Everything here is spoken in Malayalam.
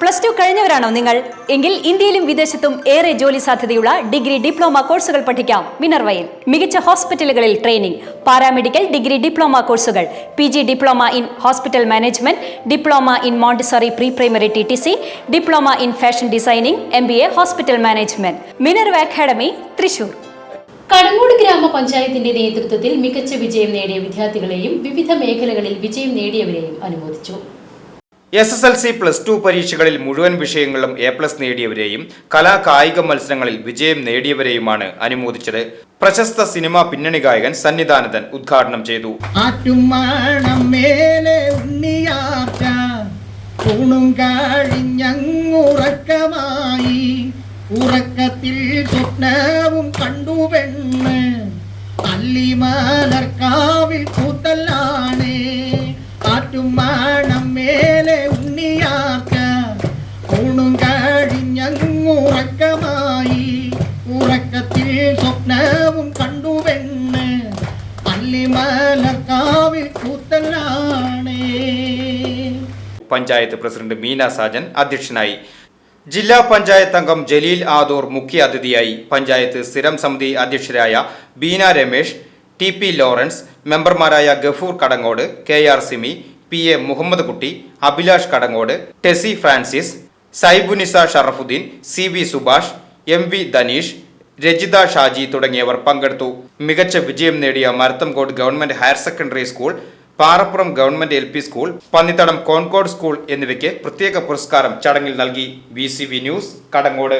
പ്ലസ് ടു കഴിഞ്ഞവരാണോ നിങ്ങൾ? എങ്കിൽ ഇന്ത്യയിലും വിദേശത്തും ഏറെ ജോലി സാധ്യതയുള്ള ഡിഗ്രി ഡിപ്ലോമ കോഴ്സുകൾ പഠിക്കാം. മിനർവയിൽ മികച്ച ഹോസ്പിറ്റലുകളിൽ ട്രെയിനിംഗ് പാരാമെഡിക്കൽ ഡിഗ്രി ഡിപ്ലോമ കോഴ്സുകൾ P G diploma in hospital management diploma in Montessori pre primary T T C diploma in fashion designing M B A hospital management. Minerva academy Thrissur. Kadangode ഗ്രാമപഞ്ചായത്തിന്റെ നേതൃത്വത്തിൽ മികച്ച വിജയം നേടിയ വിദ്യാർത്ഥികളെയും വിവിധ മേഖലകളിൽ വിജയം നേടിയവരെയും അനുമോദിച്ചു. S S L C plus two പരീക്ഷകളിൽ മുഴുവൻ വിഷയങ്ങളിലും എ പ്ലസ് നേടിയവരെയും കലാ കായിക മത്സരങ്ങളിൽ വിജയം നേടിയവരെയുമാണ് അനുമോദിച്ചത്. പ്രശസ്ത സിനിമാ പിന്നണി ഗായകൻ സന്നിധാനന്ദൻ ഉദ്ഘാടനം ചെയ്തു. ഉറക്കത്തിൽ കണ്ടു പെണ്ണ് ആറ്റുമാണം മേലെ ഉണ്ണിയാർച്ച ൂണും കഴിഞ്ഞങ്ങുറക്കമായി ഉറക്കത്തിൽ സ്വപ്നവും കണ്ടു പെണ്ണ് അല്ലിമലർക്കാവിൽ കൂത്തലാണേ പഞ്ചായത്ത് പ്രസിഡന്റ് മീന സാജൻ അധ്യക്ഷനായി. ജില്ലാ പഞ്ചായത്ത് അംഗം ജലീൽ ആദൂർ മുഖ്യ അതിഥിയായി. പഞ്ചായത്ത് സ്ഥിരം സമിതി അധ്യക്ഷരായ Beena Ramesh T P Lawrence മെമ്പർമാരായ Gafoor Kadangode K R Simi P A Muhammad Kutty Abhilash Kadangode Tessy Francis Saibunisa Sharafuddin C V Subhash M V Dhaneesh Rajitha Shaji തുടങ്ങിയവർ പങ്കെടുത്തു. മികച്ച വിജയം നേടിയ Marathamcode government higher secondary school Parappuram government L P school Pannithadam Koncode school എന്നിവയ്ക്ക് പ്രത്യേക പുരസ്കാരം ചടങ്ങിൽ നൽകി. V news Kadangode.